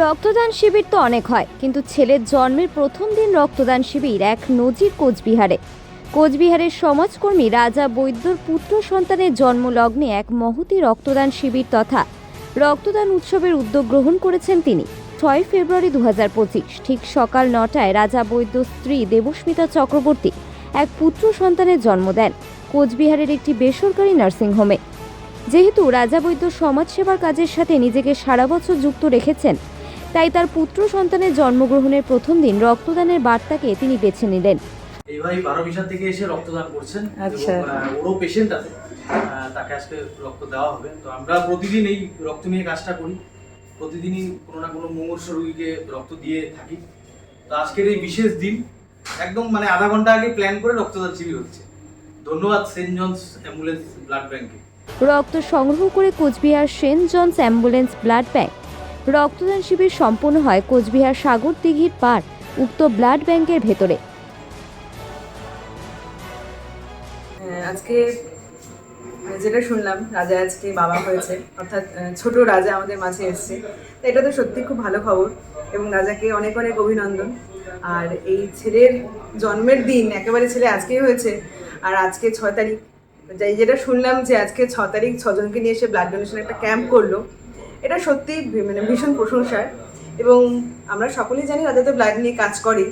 রক্তদান শিবির তো অনেক হয়, কিন্তু ছেলের জন্মের প্রথম দিন রক্তদান শিবির এক নজির কোচবিহারে। কোচবিহারের সমাজকর্মী রাজা বৈদ্যর পুত্র সন্তানের জন্মলগ্নে এক মহতি রক্তদান শিবির তথা রক্তদান উৎসবের উদ্যোগ গ্রহণ করেছেন তিনি। ছয় ফেব্রুয়ারি দু হাজার পঁচিশ, ঠিক সকাল নটায় রাজা বৈদ্য স্ত্রী দেবস্মিতা চক্রবর্তী এক পুত্র সন্তানের জন্ম দেন কোচবিহারের একটি বেসরকারি নার্সিংহোমে যেহেতু রাজা বৈদ্য সমাজসেবার কাজের সাথে নিজেকে সারা বছর যুক্ত রেখেছেন তাই তার পুত্র সন্তানের জন্মগ্রহণের প্রথম দিন রক্তদানের বার্তাকে তিনি বেছে নিলেন। এই ভাই বারো বিশাল থেকে এসে রক্তদান করছেন আচ্ছা। ওরও পেশেন্ট আছে। তাকে আজকে রক্ত দেওয়া হবে। তো আমরা প্রতিদিন এই রক্ত নিয়ে কাজটা করি। প্রতিদিনই কোনো না কোনো মুমূর্ষ রোগীকে রক্ত দিয়ে থাকি। তো আজকের এই বিশেষ দিন একদম মানে আধা ঘণ্টা আগে প্ল্যান করে রক্তদান শিবির হচ্ছে। ধন্যবাদ সেন্ট জনস অ্যাম্বুলেন্স ব্লাড ব্যাংকে। রক্ত সংগ্রহ করে Cooch Behar saint John's ambulance blood bank. রক্তদান শিবির সম্পন্ন হয় কোচবিহার সাগর দিঘির পার, উক্ত ব্লাড ব্যাংকের ভেতরে। আজকে যেটা শুনলাম, রাজা আজকে বাবা হয়েছে, অর্থাৎ ছোট রাজা আমাদের মাঝে এসছে। তো এটা তো সত্যি খুব ভালো খবর, এবং রাজাকে অনেক অনেক অভিনন্দন। আর এই ছেলের জন্মের দিন, একেবারে ছেলে আজকেই হয়েছে, আর আজকে ছয় তারিখ। যাই, যেটা শুনলাম যে আজকে ছ তারিখ ছজনকে নিয়ে এসে ব্লাড ডোনেশন একটা ক্যাম্প করল। এটা সত্যি মানে ভীষণ প্রশংসার। এবং আমরা সকলেই জানি রাজা তো ব্লাড নিয়ে কাজ করে।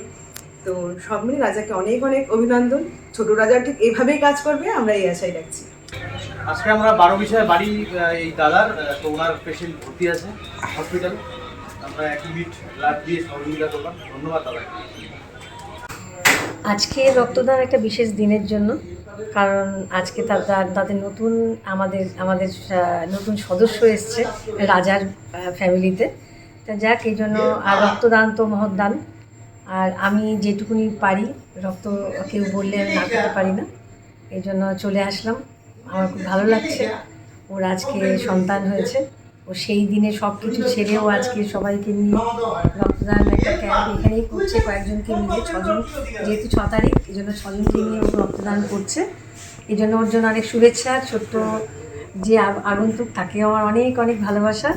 তো সব মিলে রাজাকে অনেক অনেক অভিনন্দন। ছোট রাজা ঠিক এইভাবেই কাজ করবে আমরা এই আশাই রাখছি। আজকে আমরা বারো বিষয়ে বাড়ি এই দাদার তো ওনার পেশেন্ট ভর্তি আছে হসপিটাল আমরা এক ইউনিট ব্লাড দিয়ে সহযোগিতা করলাম। ধন্যবাদ দাদা আজকে রক্তদান একটা বিশেষ দিনের জন্য। কারণ আজকে তাদের নতুন আমাদের আমাদের নতুন সদস্য এসছে, রাজার ফ্যামিলিতে তা যাক, এই জন্য আর রক্তদান তো মহৎদান আর আমি যেটুকুনি পারি, রক্ত কেউ বললে আমি না করতে পারি না। এই জন্য চলে আসলাম। আমার খুব ভালো লাগছে। ওর আজকে সন্তান হয়েছে। ও সেই দিনে সব কিছু ছেড়েও আজকে সবাইকে নিয়ে রক্তদান একটা ক্যাম্প এখানেই করছে। কয়েকজনকে মিলে ছজন, যেহেতু ছ তারিখ এই জন্য ছজনকে নিয়ে ও রক্তদান করছে। এই জন্য ওর জন্য অনেক শুভেচ্ছা, ছোট্ট যে আগন্তুক তাকে আমার অনেক অনেক ভালোবাসা।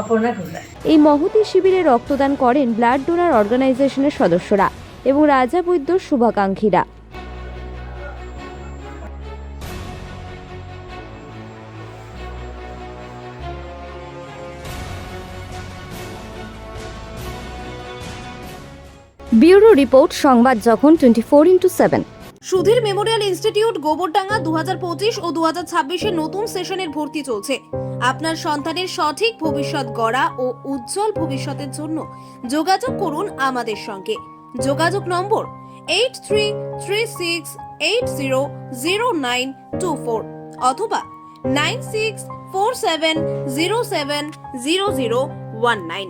অপর্ণা গোল্লা এই মহতি শিবিরে রক্তদান করেন ব্লাড ডোনার অর্গানাইজেশনের সদস্যরা এবং রাজা বৈদ্যর শুভাকাঙ্ক্ষীরা। ব্যুরো রিপোর্ট, সংবাদ যখন twenty four into seven Sudhir memorial institute Gobardanga দু হাজার পঁচিশ ও দু হাজার নতুন সেশনের ভর্তি চলছে। আপনার সন্তানের সঠিক ভবিষ্যৎ গড়া ও উজ্জ্বল ভবিষ্যতের জন্য যোগাযোগ করুন আমাদের সঙ্গে। যোগাযোগ নম্বর eight three three six eight zero zero nine two four অথবা nine six four seven zero seven zero zero one nine